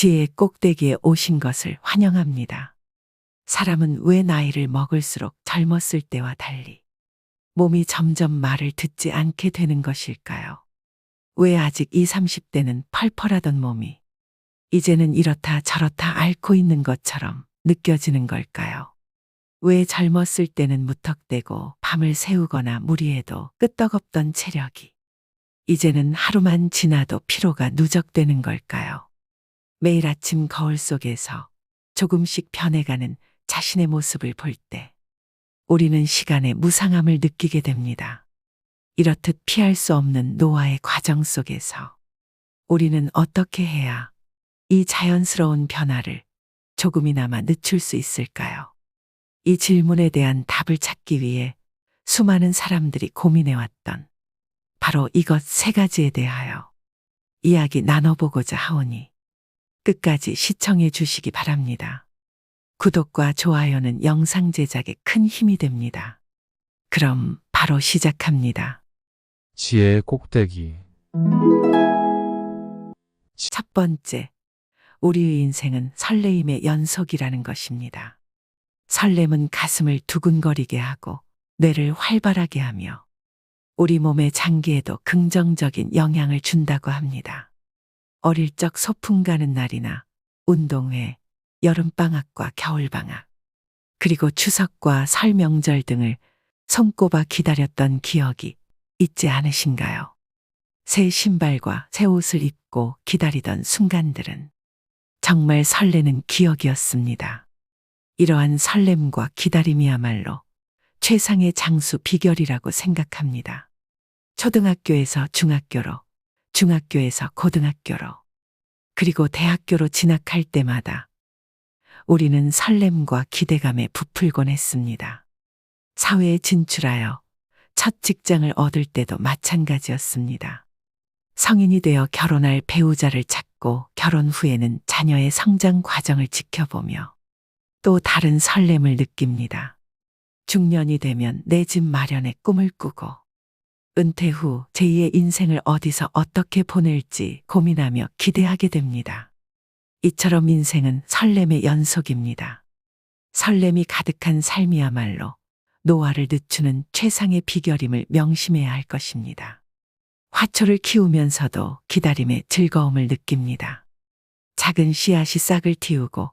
지혜의 꼭대기에 오신 것을 환영합니다. 사람은 왜 나이를 먹을수록 젊었을 때와 달리 몸이 점점 말을 듣지 않게 되는 것일까요? 왜 아직 20, 30대는 펄펄하던 몸이 이제는 이렇다 저렇다 앓고 있는 것처럼 느껴지는 걸까요? 왜 젊었을 때는 무턱대고 밤을 새우거나 무리해도 끄떡없던 체력이 이제는 하루만 지나도 피로가 누적되는 걸까요? 매일 아침 거울 속에서 조금씩 변해가는 자신의 모습을 볼 때 우리는 시간의 무상함을 느끼게 됩니다. 이렇듯 피할 수 없는 노화의 과정 속에서 우리는 어떻게 해야 이 자연스러운 변화를 조금이나마 늦출 수 있을까요? 이 질문에 대한 답을 찾기 위해 수많은 사람들이 고민해왔던 바로 이것 세 가지에 대하여 이야기 나눠보고자 하오니 끝까지 시청해 주시기 바랍니다. 구독과 좋아요는 영상 제작에 큰 힘이 됩니다. 그럼 바로 시작합니다. 지혜의 꼭대기. 첫 번째, 우리의 인생은 설레임의 연속이라는 것입니다. 설렘은 가슴을 두근거리게 하고 뇌를 활발하게 하며 우리 몸의 장기에도 긍정적인 영향을 준다고 합니다. 어릴 적 소풍 가는 날이나 운동회, 여름방학과 겨울방학, 그리고 추석과 설 명절 등을 손꼽아 기다렸던 기억이 있지 않으신가요? 새 신발과 새 옷을 입고 기다리던 순간들은 정말 설레는 기억이었습니다. 이러한 설렘과 기다림이야말로 최상의 장수 비결이라고 생각합니다. 초등학교에서 중학교로, 중학교에서 고등학교로, 그리고 대학교로 진학할 때마다 우리는 설렘과 기대감에 부풀곤 했습니다. 사회에 진출하여 첫 직장을 얻을 때도 마찬가지였습니다. 성인이 되어 결혼할 배우자를 찾고 결혼 후에는 자녀의 성장 과정을 지켜보며 또 다른 설렘을 느낍니다. 중년이 되면 내 집 마련의 꿈을 꾸고 은퇴 후 제2의 인생을 어디서 어떻게 보낼지 고민하며 기대하게 됩니다. 이처럼 인생은 설렘의 연속입니다. 설렘이 가득한 삶이야말로 노화를 늦추는 최상의 비결임을 명심해야 할 것입니다. 화초를 키우면서도 기다림의 즐거움을 느낍니다. 작은 씨앗이 싹을 틔우고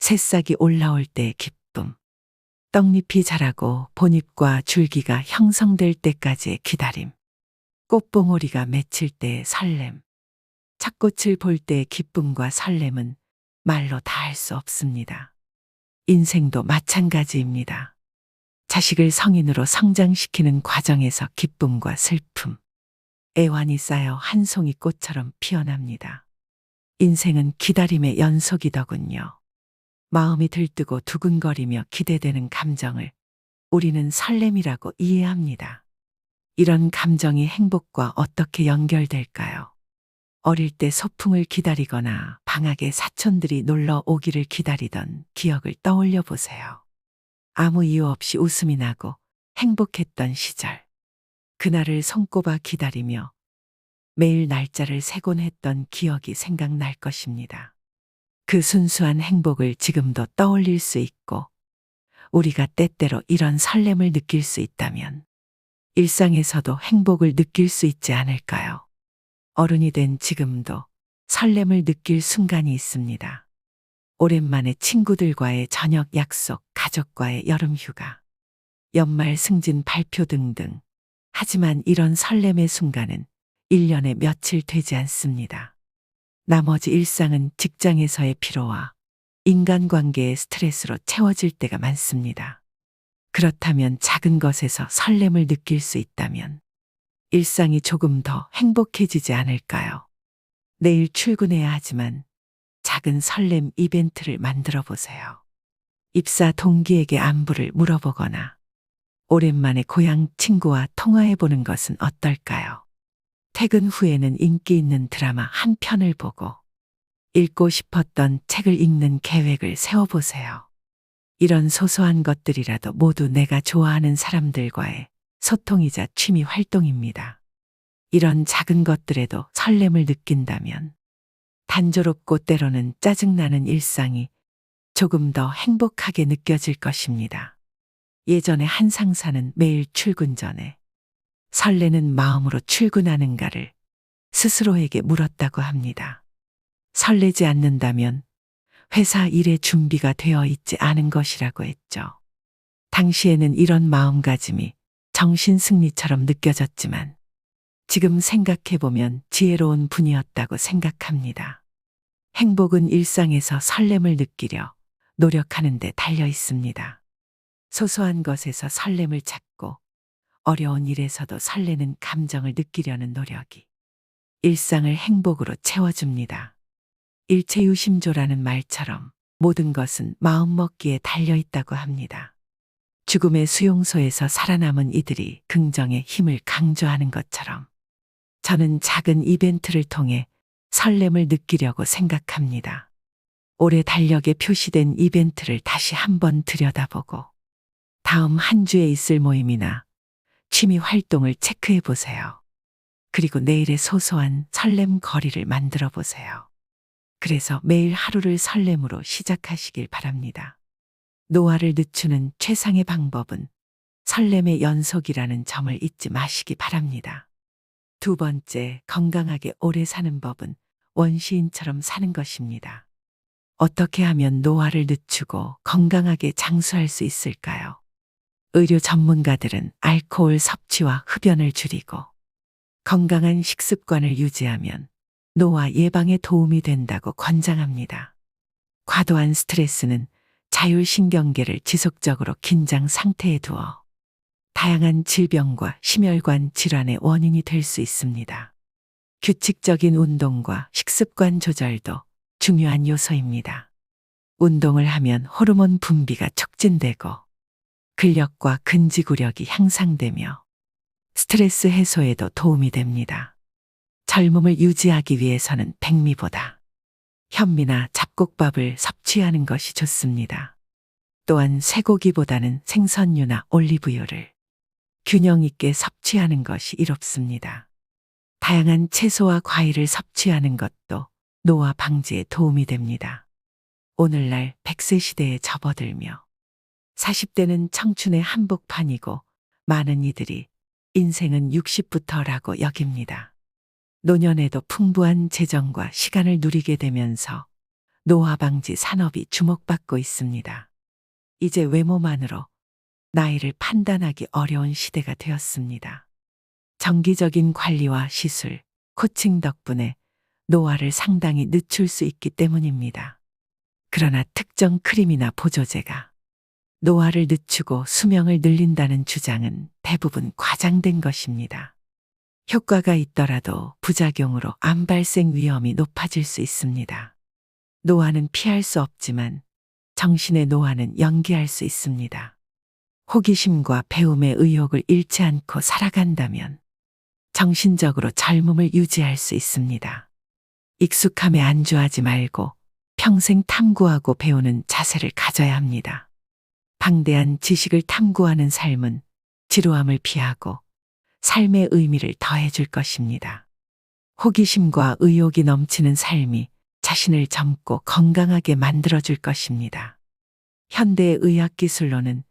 새싹이 올라올 때의 기쁨. 떡잎이 자라고 본잎과 줄기가 형성될 때까지의 기다림. 꽃봉오리가 맺힐 때의 설렘. 착꽃을 볼 때의 기쁨과 설렘은 말로 다 할 수 없습니다. 인생도 마찬가지입니다. 자식을 성인으로 성장시키는 과정에서 기쁨과 슬픔, 애환이 쌓여 한 송이 꽃처럼 피어납니다. 인생은 기다림의 연속이더군요. 마음이 들뜨고 두근거리며 기대되는 감정을 우리는 설렘이라고 이해합니다. 이런 감정이 행복과 어떻게 연결될까요? 어릴 때 소풍을 기다리거나 방학에 사촌들이 놀러 오기를 기다리던 기억을 떠올려 보세요. 아무 이유 없이 웃음이 나고 행복했던 시절. 그날을 손꼽아 기다리며 매일 날짜를 세곤 했던 기억이 생각날 것입니다. 그 순수한 행복을 지금도 떠올릴 수 있고 우리가 때때로 이런 설렘을 느낄 수 있다면 일상에서도 행복을 느낄 수 있지 않을까요? 어른이 된 지금도 설렘을 느낄 순간이 있습니다. 오랜만에 친구들과의 저녁 약속, 가족과의 여름 휴가, 연말 승진 발표 등등. 하지만 이런 설렘의 순간은 1년에 며칠 되지 않습니다. 나머지 일상은 직장에서의 피로와 인간관계의 스트레스로 채워질 때가 많습니다. 그렇다면 작은 것에서 설렘을 느낄 수 있다면 일상이 조금 더 행복해지지 않을까요? 내일 출근해야 하지만 작은 설렘 이벤트를 만들어 보세요. 입사 동기에게 안부를 물어보거나 오랜만에 고향 친구와 통화해 보는 것은 어떨까요? 퇴근 후에는 인기 있는 드라마 한 편을 보고 읽고 싶었던 책을 읽는 계획을 세워보세요. 이런 소소한 것들이라도 모두 내가 좋아하는 사람들과의 소통이자 취미 활동입니다. 이런 작은 것들에도 설렘을 느낀다면 단조롭고 때로는 짜증나는 일상이 조금 더 행복하게 느껴질 것입니다. 예전에 한 상사는 매일 출근 전에 설레는 마음으로 출근하는가를 스스로에게 물었다고 합니다. 설레지 않는다면 회사 일의 준비가 되어 있지 않은 것이라고 했죠. 당시에는 이런 마음가짐이 정신 승리처럼 느껴졌지만 지금 생각해보면 지혜로운 분이었다고 생각합니다. 행복은 일상에서 설렘을 느끼려 노력하는 데 달려 있습니다. 소소한 것에서 설렘을 찾고 어려운 일에서도 설레는 감정을 느끼려는 노력이 일상을 행복으로 채워줍니다. 일체유심조라는 말처럼 모든 것은 마음먹기에 달려 있다고 합니다. 죽음의 수용소에서 살아남은 이들이 긍정의 힘을 강조하는 것처럼 저는 작은 이벤트를 통해 설렘을 느끼려고 생각합니다. 올해 달력에 표시된 이벤트를 다시 한번 들여다보고 다음 한 주에 있을 모임이나 취미 활동을 체크해 보세요. 그리고 내일의 소소한 설렘 거리를 만들어 보세요. 그래서 매일 하루를 설렘으로 시작하시길 바랍니다. 노화를 늦추는 최상의 방법은 설렘의 연속이라는 점을 잊지 마시기 바랍니다. 두 번째, 건강하게 오래 사는 법은 원시인처럼 사는 것입니다. 어떻게 하면 노화를 늦추고 건강하게 장수할 수 있을까요? 의료 전문가들은 알코올 섭취와 흡연을 줄이고 건강한 식습관을 유지하면 노화 예방에 도움이 된다고 권장합니다. 과도한 스트레스는 자율신경계를 지속적으로 긴장 상태에 두어 다양한 질병과 심혈관 질환의 원인이 될 수 있습니다. 규칙적인 운동과 식습관 조절도 중요한 요소입니다. 운동을 하면 호르몬 분비가 촉진되고 근력과 근지구력이 향상되며 스트레스 해소에도 도움이 됩니다. 젊음을 유지하기 위해서는 백미보다 현미나 잡곡밥을 섭취하는 것이 좋습니다. 또한 쇠고기보다는 생선류나 올리브유를 균형 있게 섭취하는 것이 이롭습니다. 다양한 채소와 과일을 섭취하는 것도 노화 방지에 도움이 됩니다. 오늘날 100세 시대에 접어들며 40대는 청춘의 한복판이고 많은 이들이 인생은 60부터라고 여깁니다. 노년에도 풍부한 재정과 시간을 누리게 되면서 노화 방지 산업이 주목받고 있습니다. 이제 외모만으로 나이를 판단하기 어려운 시대가 되었습니다. 정기적인 관리와 시술, 코칭 덕분에 노화를 상당히 늦출 수 있기 때문입니다. 그러나 특정 크림이나 보조제가 노화를 늦추고 수명을 늘린다는 주장은 대부분 과장된 것입니다. 효과가 있더라도 부작용으로 암 발생 위험이 높아질 수 있습니다. 노화는 피할 수 없지만 정신의 노화는 연기할 수 있습니다. 호기심과 배움의 의욕을 잃지 않고 살아간다면 정신적으로 젊음을 유지할 수 있습니다. 익숙함에 안주하지 말고 평생 탐구하고 배우는 자세를 가져야 합니다. 방대한 지식을 탐구하는 삶은 지루함을 피하고 삶의 의미를 더해줄 것입니다. 호기심과 의욕이 넘치는 삶이 자신을 젊고 건강하게 만들어줄 것입니다. 현대의 의학 기술로는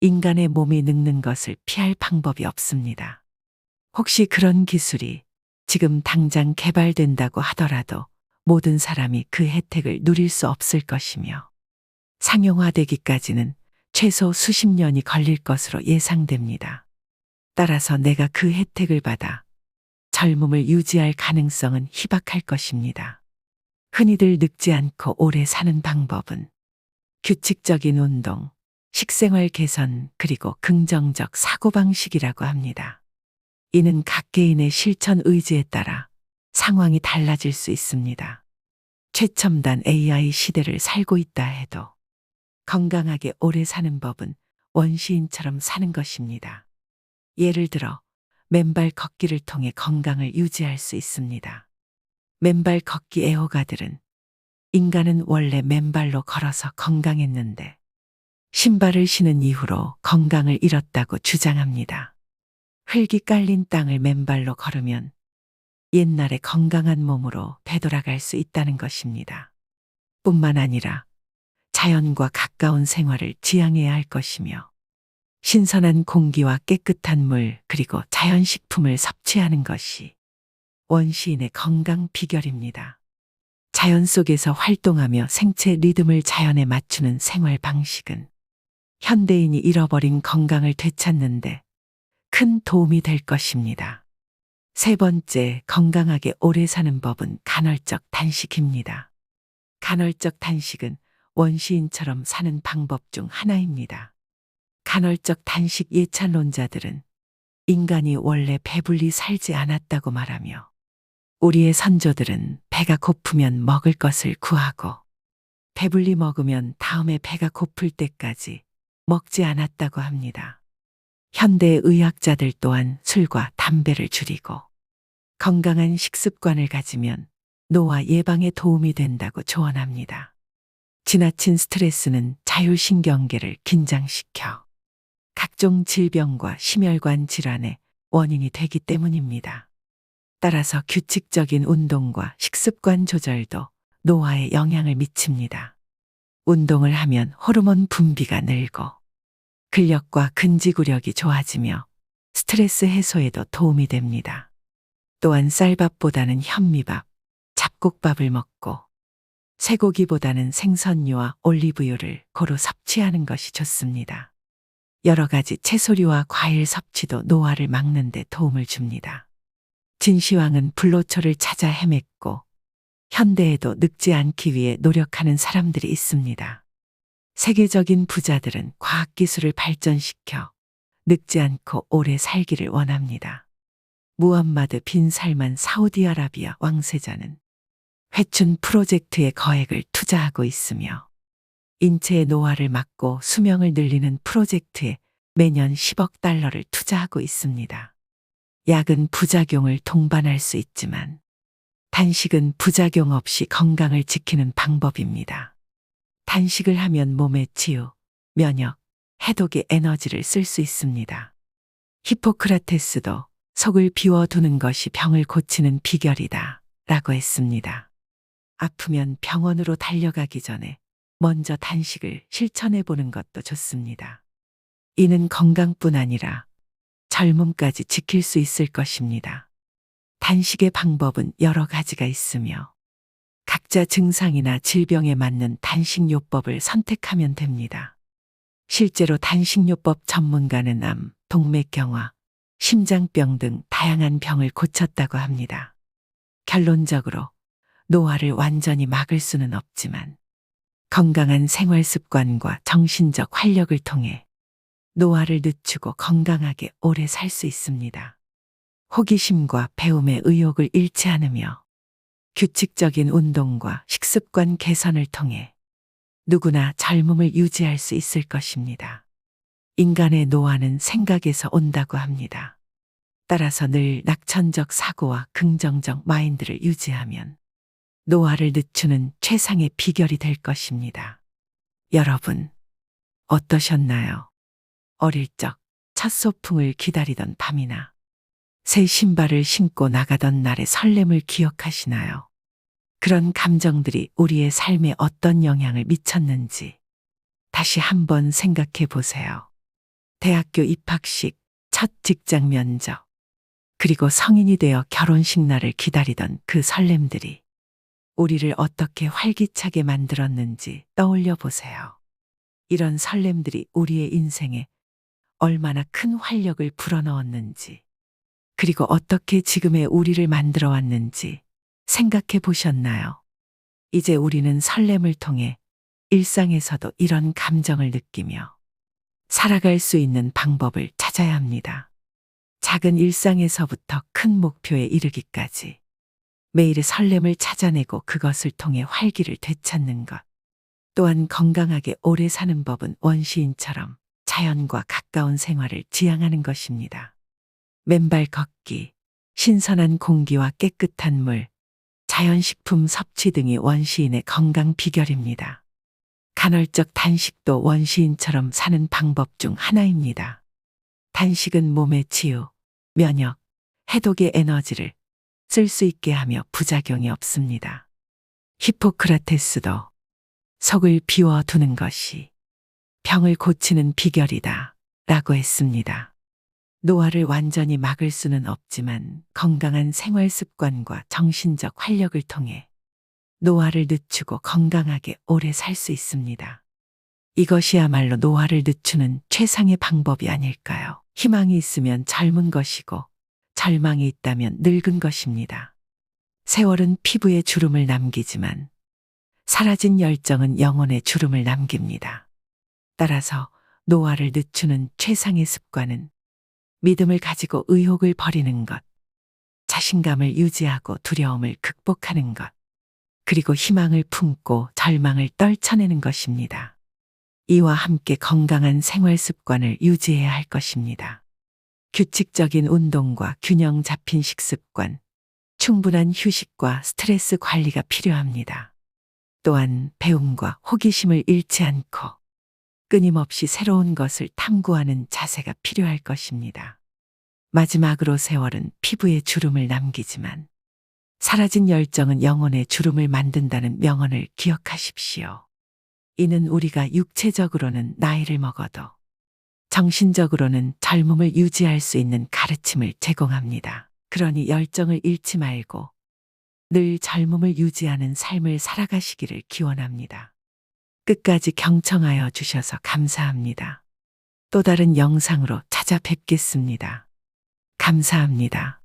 인간의 몸이 늙는 것을 피할 방법이 없습니다. 혹시 그런 기술이 지금 당장 개발된다고 하더라도 모든 사람이 그 혜택을 누릴 수 없을 것이며 상용화되기까지는 최소 수십 년이 걸릴 것으로 예상됩니다. 따라서 내가 그 혜택을 받아 젊음을 유지할 가능성은 희박할 것입니다. 흔히들 늙지 않고 오래 사는 방법은 규칙적인 운동, 식생활 개선, 그리고 긍정적 사고방식이라고 합니다. 이는 각 개인의 실천 의지에 따라 상황이 달라질 수 있습니다. 최첨단 AI 시대를 살고 있다 해도 건강하게 오래 사는 법은 원시인처럼 사는 것입니다. 예를 들어 맨발 걷기를 통해 건강을 유지할 수 있습니다. 맨발 걷기 애호가들은 인간은 원래 맨발로 걸어서 건강했는데 신발을 신은 이후로 건강을 잃었다고 주장합니다. 흙이 깔린 땅을 맨발로 걸으면 옛날의 건강한 몸으로 되돌아갈 수 있다는 것입니다. 뿐만 아니라 자연과 가까운 생활을 지향해야 할 것이며 신선한 공기와 깨끗한 물 그리고 자연식품을 섭취하는 것이 원시인의 건강 비결입니다. 자연 속에서 활동하며 생체 리듬을 자연에 맞추는 생활 방식은 현대인이 잃어버린 건강을 되찾는데 큰 도움이 될 것입니다. 세 번째, 건강하게 오래 사는 법은 간헐적 단식입니다. 간헐적 단식은 원시인처럼 사는 방법 중 하나입니다. 간헐적 단식 예찬론자들은 인간이 원래 배불리 살지 않았다고 말하며 우리의 선조들은 배가 고프면 먹을 것을 구하고 배불리 먹으면 다음에 배가 고플 때까지 먹지 않았다고 합니다. 현대 의학자들 또한 술과 담배를 줄이고 건강한 식습관을 가지면 노화 예방에 도움이 된다고 조언합니다. 지나친 스트레스는 자율신경계를 긴장시켜 각종 질병과 심혈관 질환의 원인이 되기 때문입니다. 따라서 규칙적인 운동과 식습관 조절도 노화에 영향을 미칩니다. 운동을 하면 호르몬 분비가 늘고 근력과 근지구력이 좋아지며 스트레스 해소에도 도움이 됩니다. 또한 쌀밥보다는 현미밥, 잡곡밥을 먹고 쇠고기보다는 생선류와 올리브유를 고루 섭취하는 것이 좋습니다. 여러 가지 채소류와 과일 섭취도 노화를 막는 데 도움을 줍니다. 진시황은 불로초를 찾아 헤맸고 현대에도 늙지 않기 위해 노력하는 사람들이 있습니다. 세계적인 부자들은 과학기술을 발전시켜 늙지 않고 오래 살기를 원합니다. 무함마드 빈 살만 사우디아라비아 왕세자는 회춘 프로젝트에 거액을 투자하고 있으며 인체의 노화를 막고 수명을 늘리는 프로젝트에 매년 10억 달러를 투자하고 있습니다. 약은 부작용을 동반할 수 있지만 단식은 부작용 없이 건강을 지키는 방법입니다. 단식을 하면 몸의 치유, 면역, 해독의 에너지를 쓸 수 있습니다. 히포크라테스도 속을 비워두는 것이 병을 고치는 비결이다 라고 했습니다. 아프면 병원으로 달려가기 전에 먼저 단식을 실천해 보는 것도 좋습니다. 이는 건강뿐 아니라 젊음까지 지킬 수 있을 것입니다. 단식의 방법은 여러 가지가 있으며 각자 증상이나 질병에 맞는 단식요법을 선택하면 됩니다. 실제로 단식요법 전문가는 암, 동맥경화, 심장병 등 다양한 병을 고쳤다고 합니다. 결론적으로 노화를 완전히 막을 수는 없지만 건강한 생활 습관과 정신적 활력을 통해 노화를 늦추고 건강하게 오래 살 수 있습니다. 호기심과 배움의 의욕을 잃지 않으며 규칙적인 운동과 식습관 개선을 통해 누구나 젊음을 유지할 수 있을 것입니다. 인간의 노화는 생각에서 온다고 합니다. 따라서 늘 낙천적 사고와 긍정적 마인드를 유지하면 노화를 늦추는 최상의 비결이 될 것입니다. 여러분, 어떠셨나요? 어릴 적 첫 소풍을 기다리던 밤이나 새 신발을 신고 나가던 날의 설렘을 기억하시나요? 그런 감정들이 우리의 삶에 어떤 영향을 미쳤는지 다시 한번 생각해 보세요. 대학교 입학식, 첫 직장 면접, 그리고 성인이 되어 결혼식 날을 기다리던 그 설렘들이 우리를 어떻게 활기차게 만들었는지 떠올려 보세요. 이런 설렘들이 우리의 인생에 얼마나 큰 활력을 불어넣었는지, 그리고 어떻게 지금의 우리를 만들어 왔는지 생각해 보셨나요? 이제 우리는 설렘을 통해 일상에서도 이런 감정을 느끼며 살아갈 수 있는 방법을 찾아야 합니다. 작은 일상에서부터 큰 목표에 이르기까지 매일의 설렘을 찾아내고 그것을 통해 활기를 되찾는 것. 또한 건강하게 오래 사는 법은 원시인처럼 자연과 가까운 생활을 지향하는 것입니다. 맨발 걷기, 신선한 공기와 깨끗한 물, 자연식품 섭취 등이 원시인의 건강 비결입니다. 간헐적 단식도 원시인처럼 사는 방법 중 하나입니다. 단식은 몸의 치유, 면역, 해독의 에너지를 쓸 수 있게 하며 부작용이 없습니다. 히포크라테스도 속을 비워 두는 것이 병을 고치는 비결이다 라고 했습니다. 노화를 완전히 막을 수는 없지만 건강한 생활 습관과 정신적 활력을 통해 노화를 늦추고 건강하게 오래 살 수 있습니다. 이것이야말로 노화를 늦추는 최상의 방법이 아닐까요? 희망이 있으면 젊은 것이고 절망이 있다면 늙은 것입니다. 세월은 피부에 주름을 남기지만 사라진 열정은 영혼에 주름을 남깁니다. 따라서 노화를 늦추는 최상의 습관은 믿음을 가지고 의혹을 버리는 것, 자신감을 유지하고 두려움을 극복하는 것, 그리고 희망을 품고 절망을 떨쳐내는 것입니다. 이와 함께 건강한 생활 습관을 유지해야 할 것입니다. 규칙적인 운동과 균형 잡힌 식습관, 충분한 휴식과 스트레스 관리가 필요합니다. 또한 배움과 호기심을 잃지 않고 끊임없이 새로운 것을 탐구하는 자세가 필요할 것입니다. 마지막으로 세월은 피부에 주름을 남기지만 사라진 열정은 영혼의 주름을 만든다는 명언을 기억하십시오. 이는 우리가 육체적으로는 나이를 먹어도 정신적으로는 젊음을 유지할 수 있는 가르침을 제공합니다. 그러니 열정을 잃지 말고 늘 젊음을 유지하는 삶을 살아가시기를 기원합니다. 끝까지 경청하여 주셔서 감사합니다. 또 다른 영상으로 찾아뵙겠습니다. 감사합니다.